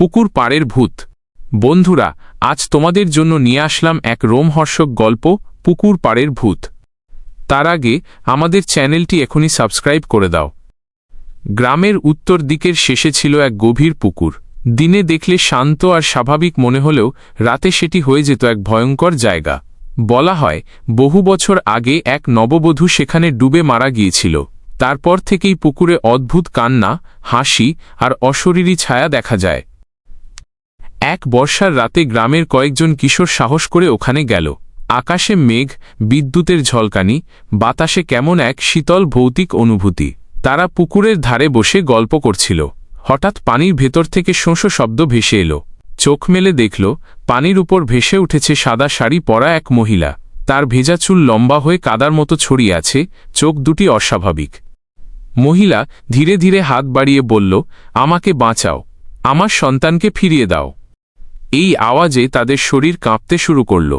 পুকুর পাড়ের ভূত। বন্ধুরা, আজ তোমাদের জন্য নিয়ে আসলাম এক রোমহর্ষক গল্প, পুকুর পাড়ের ভূত। তার আগে আমাদের চ্যানেলটি এখনই সাবস্ক্রাইব করে দাও। গ্রামের উত্তর দিকের শেষে ছিল এক গভীর পুকুর। দিনে দেখলে শান্ত আর স্বাভাবিক মনে হলেও রাতে সেটি হয়ে যেত এক ভয়ঙ্কর জায়গা। বলা হয়, বহু বছর আগে এক নববধূ সেখানে ডুবে মারা গিয়েছিল। তারপর থেকেই পুকুরে অদ্ভুত কান্না, হাসি আর অশরীরী ছায়া দেখা যায়। এক বর্ষার রাতে গ্রামের কয়েকজন কিশোর সাহস করে ওখানে গেল। আকাশে মেঘ, বিদ্যুতের ঝলকানি, বাতাসে কেমন এক শীতল ভৌতিক অনুভূতি। তারা পুকুরের ধারে বসে গল্প করছিল। হঠাৎ পানির ভেতর থেকে শোঁশো শব্দ ভেসে এলো। চোখ মেলে দেখল, পানির উপর ভেসে উঠেছে সাদা শাড়ি পরা এক মহিলা। তার ভেজা চুল লম্বা হয়ে কাদার মতো ছড়িয়ে আছে, চোখ দুটি অস্বাভাবিক। মহিলা ধীরে ধীরে হাত বাড়িয়ে বলল, আমাকে বাঁচাও। আমার সন্তানকে ফিরিয়ে দাও। এই আওয়াজে তাদের শরীর কাঁপতে শুরু করল।